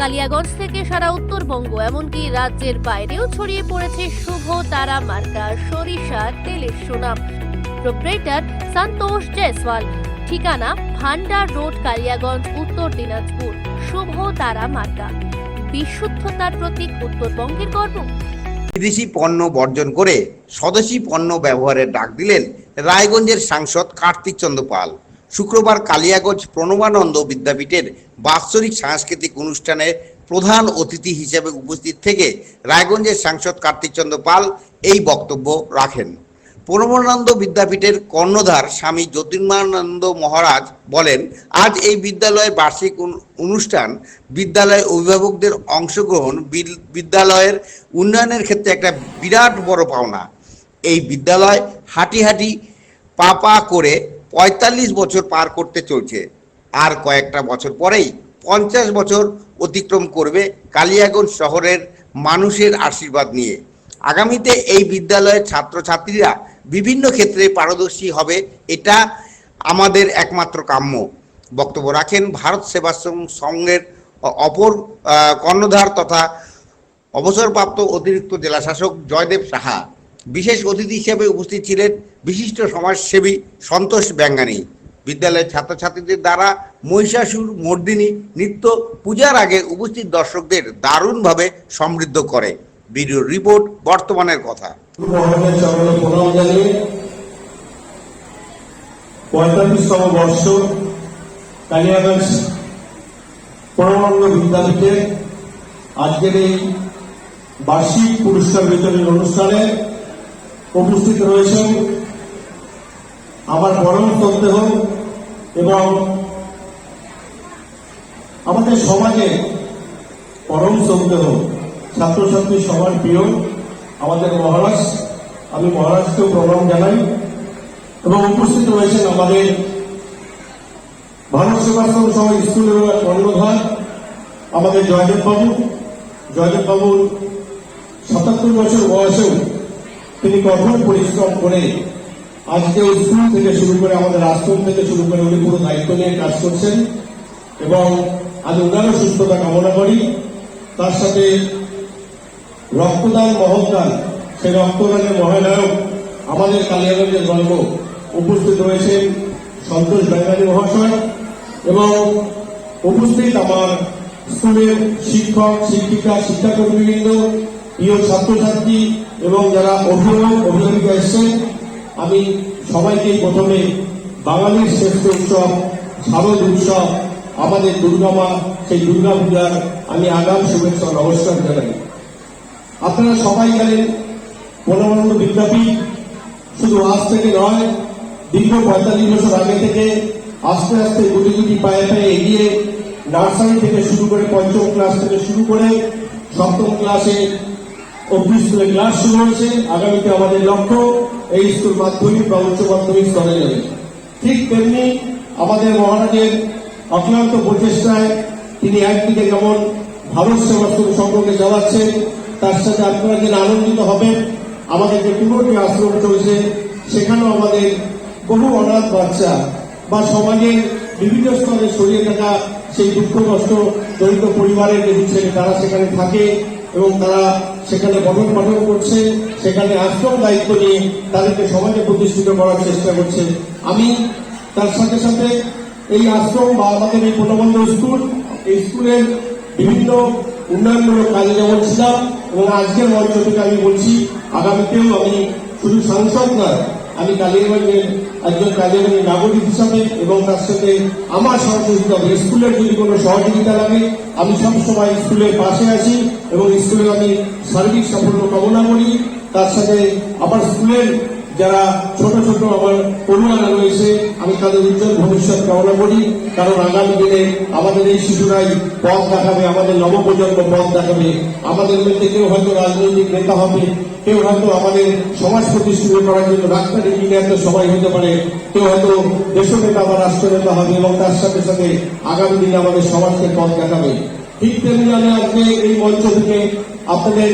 কালিয়াগঞ্জ থেকে সারা উত্তরবঙ্গ, এমনকি রাজ্যের বাইরেও ছড়িয়ে পড়েছে শুভ তারা মার্কা, সরিষা, তেলের সুনাম। প্রোপ্রেটার সন্তোষ জয়সওয়াল। ঠিকানা ভান্ডার রোড, কালিয়াগঞ্জ, উত্তর দিনাজপুর। শুভ তারা মার্কা। বিশুদ্ধতার প্রতীক উত্তরবঙ্গের গর্ব। বিদেশি পণ্য বর্জন করে স্বদেশি পণ্য ব্যবহারের ডাক দিলেন রায়গঞ্জের সাংসদ কার্তিক চন্দ্র পাল শুক্রবার কালিয়াগঞ্জ প্রণবানন্দ বিদ্যাপীঠের বাৎসরিক সাংস্কৃতিক অনুষ্ঠানে প্রধান অতিথি হিসেবে উপস্থিত থেকে রায়গঞ্জের সাংসদ কার্তিক চন্দ্র পাল এই বক্তব্য রাখেন। প্রণবানন্দ বিদ্যাপীঠের কর্ণধার স্বামী জ্যোতির্মানন্দ মহারাজ বলেন, আজ এই বিদ্যালয়ের বার্ষিক অনু- অনুষ্ঠান বিদ্যালয় অভিভাবকদের অংশগ্রহণ বিদ্যালয়ের উন্নয়নের ক্ষেত্রে একটা বিরাট বড় পাওনা। এই বিদ্যালয় হাঁটি হাঁটি পা পা করে পঁয়তাল্লিশ বছর পার করতে চলছে। আর কয়েকটা বছর পরেই পঞ্চাশ বছর অতিক্রম করবে কালিয়াগঞ্জ শহরের মানুষের আশীর্বাদ নিয়ে। আগামীতে এই বিদ্যালয়ের ছাত্রছাত্রীরা বিভিন্ন ক্ষেত্রে পারদর্শী হবে, এটা আমাদের একমাত্র কাম্য। বক্তব্য রাখেন ভারত সেবাশ্রম সংঘের অপর কর্ণধার তথা অবসরপ্রাপ্ত অতিরিক্ত জেলাশাসক জয়দেব সাহা। বিশেষ অতিথি হিসেবে উপস্থিত ছিলেন বিশিষ্ট সমাজসেবী সন্তোষ ব্যাঙ্গানী। বিদ্যালয়ের ছাত্রছাত্রীদের দ্বারা মহিষাসুর, মর্দিনী নৃত্য পূজার আগে উপস্থিত দর্শকদের দারুণভাবে সমৃদ্ধ করে। ভিডিও রিপোর্ট, বর্তমানের কথা। পঁয়তাল্লিশতম বর্ষ কালিয়াগঞ্জ পরমানন্দ বিদ্যাপীঠে আজকের এই বার্ষিক পুরস্কার বিতরণ অনুষ্ঠানে উপস্থিত রয়েছেন আমার পরম সন্দেহ এবং আমাদের সমাজে পরম সন্দেহ ছাত্রছাত্রী সবার প্রিয় আমাদের মহারাজ, আমি মহারাজকেও প্রণাম জানাই এবং উপস্থিত রয়েছেন আমাদের ভারত সেবাশ্রম সহ স্কুলের কর্ণধার আমাদের জয়দেব বাবু জয়দেব বাবুর সাতাত্তর বছর বয়সেও তিনি কঠোর পরিশ্রম করে আজকে স্কুল থেকে শুরু করে আমাদের আশ্রম থেকে শুরু করে উনি পুরো দায়িত্ব নিয়ে কাজ করছেন এবং আজ ওনারও সুস্থতা কামনা করি। তার সাথে রক্তদান, মহৎদান সেই রক্তদানের মহানায়ক আমাদের কালিয়াগঞ্জের গল্প উপস্থিত রয়েছেন সন্তোষ বেঙ্গালী মহাশয় এবং উপস্থিত আমার স্কুলের শিক্ষক, শিক্ষিকা, শিক্ষাকর্মীবৃন্দ প্রিয় ছাত্রছাত্রী এবং যারা অভিভাবক, অভিভাবিকা এসছেন, আমি সবাইকেই প্রথমে বাঙালির শ্রেষ্ঠ উৎসব, শারদ উৎসব, আমাদের দুর্গা মা সেই দুর্গা পূজার আমি আগাম শুভেচ্ছা নমস্কার জানাই। আপনারা সবাই জানেন, পরমানন্দ বিদ্যাপীঠ শুধু আজ থেকে নয়, দীর্ঘ পঁয়তাল্লিশ বছর আগে থেকে আস্তে আস্তে গুটি গুটি পায়ে পায়ে এগিয়ে নার্সারি থেকে শুরু করে পঞ্চম ক্লাস থেকে শুরু করে সপ্তম ক্লাসে অব্দি স্কুলে ক্লাস শুরু হয়েছে। আগামীতে আমাদের লক্ষ্য, এই স্কুল মাধ্যমিক বা উচ্চ মাধ্যমিক স্তরে যাবে। ঠিক তেমনি আমাদের মহারাজের অক্লান্ত প্রচেষ্টায় তিনি একদিকে যেমন ভারত সেবাশ্রম সংঘকে চালাচ্ছেন তার সাথে আপনারা যেন আনন্দিত হবেন, আমাদের যে পুরোটি আশ্রম চলছে, সেখানেও আমাদের বহু অনাথ বাচ্চা বা সমাজের বিভিন্ন স্তরে ছড়িয়ে থাকা সেই দুঃখ, কষ্ট, দরিদ্র পরিবারের যে ছেলে তারা সেখানে থাকে। এবং তারা সেখানে পঠন পাঠন করছে, সেখানে আশ্রম দায়িত্ব নিয়ে তাদেরকে সমাজে প্রতিষ্ঠিত করার চেষ্টা করছে। আমি তার সাথে সাথে এই আশ্রম বা আমাদের এই প্রণবন্ধ স্কুল, এই স্কুলের বিভিন্ন উন্নয়নমূলক কাজে যেমন ছিলাম, এবং আজকের মঞ্চ থেকে আমি বলছি, আগামীতেও আমি শুধু সাংসদ নয়, আমি কালিয়াগঞ্জের একজন কাজের নাগরিক হিসাবে এবং তার সাথে আমার সহযোগিতা হবে। স্কুলের যদি কোনো সহযোগিতা লাগে, আমি সবসময় স্কুলের পাশে আছি এবং স্কুলের আমি সার্বিক সাফল্য কামনা করি। তার সাথে আমার স্কুলের যারা ছোট ছোট আমার পড়ুয়ারা রয়েছে, আমি তাদের উজ্জ্বল ভবিষ্যৎ কামনা করি। কারণ আগামী দিনে আমাদের এই শিশুরাই পথ দেখাবে, আমাদের নবপ্রজন্ম পথ দেখাবে। আমাদের মধ্যে কেউ হয়তো রাজনৈতিক নেতা হবে, কেউ হয়তো আমাদের সমাজ প্রতিষ্ঠিত করার জন্য ডাক্তার ইঞ্জিনিয়ার তো সবাই হতে পারে। কেউ হয়তো দেশনেতা বা রাষ্ট্রনেতা হবে এবং তার সাথে সাথে আগামী দিনে আমাদের সমাজকে পথ দেখাবে। ঠিক তেমনি আমি আজকে এই মঞ্চ থেকে আপনাদের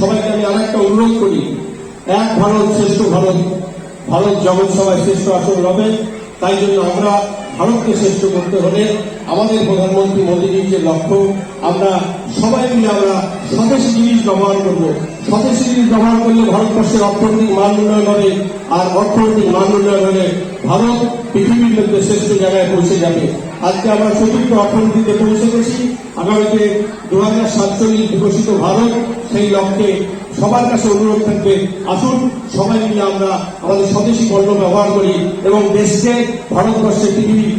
সবাইকে আমি আরেকটা অনুরোধ করি। এক ভারত শ্রেষ্ঠ ভারত ভারত জগৎ সভায় শ্রেষ্ঠ আসন হবে তাই জন্য আমরা ভারতকে শ্রেষ্ঠ করতে হলে আমাদের প্রধানমন্ত্রী মোদীজির যে লক্ষ্য, আমরা সবাই মিলে আমরা স্বদেশি জিনিস ব্যবহার করব। স্বদেশি জিনিস ব্যবহার করলে ভারতবর্ষের অর্থনৈতিক মান উন্নয়ন হবে, আর অর্থনৈতিক মান উন্নয়ন হলে ভারত পৃথিবীর মধ্যে শ্রেষ্ঠ জায়গায় পৌঁছে যাবে। আজকে আমরা চতুর্থ অর্থনীতিতে পৌঁছে গেছি। আগামীতে দু হাজার সাতচল্লিশ বিকশিত ভারত, সেই লক্ষ্যে সবার কাছে অনুরোধ থাকবে, আসুন, সবাই মিলে আমরা আমাদের স্বদেশি পণ্য ব্যবহার করি এবং দেশকে ভারতবর্ষে পৃথিবীর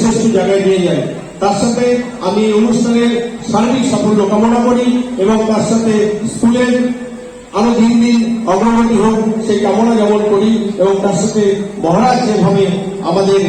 শ্রেষ্ঠ জায়গায় নিয়ে যাই। তার সাথে আমি এই অনুষ্ঠানের সার্বিক সাফল্য কামনা করি এবং তার সাথে স্কুলের আরও দিন দিন অগ্রগতি হোক, সেই কামনা যেমন করি এবং তার সাথে মহারাজ যেভাবে আমাদের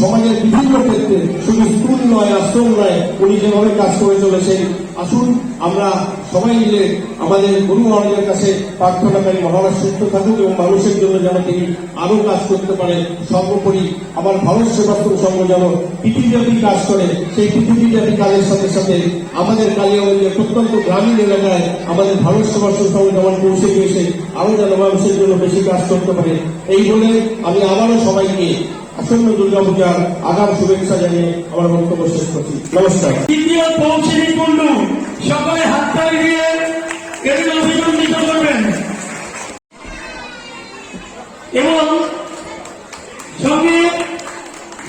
সমাজের বিভিন্ন ক্ষেত্রে শুধু স্কুল নয়, আশ্রম নয়, উনি যেভাবে কাজ করে চলেছেন, আসুন আমরা সবাই মিলে আমাদের গুরু মহারাজের কাছে প্রার্থনাকারী মহারাজ সুস্থ থাকুক এবং মানুষের জন্য যেন তিনি আরও কাজ করতে পারে। সর্বোপরি আমার ভারত সেবাশ্রম সংঘ যেন পৃথিবীব্যাপী কাজ করে, সেই পৃথিবীব্যাপী কাজের সাথে সাথে আমাদের কালিয়াগঞ্জের প্রত্যন্ত গ্রামীণ এলাকায় আমাদের ভারত সেবাশ্রম সংঘ যেমন পৌঁছে গিয়েছে, আরও যেন মানুষের জন্য বেশি কাজ করতে পারে। এই বলে আমি আবারও সবাইকে আসন্ন দুর্গাপূজার আগাম শুভেচ্ছা জানিয়ে আমার বক্তব্য শেষ করছি। নমস্কার। কুণ্ডু সকলে হাততালি দিয়ে অভিনন্দিত করবেন এবং সঙ্গে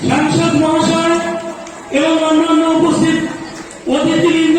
সাংসদ মহাশয় এবং অন্যান্য উপস্থিত অতিথিবৃন্দ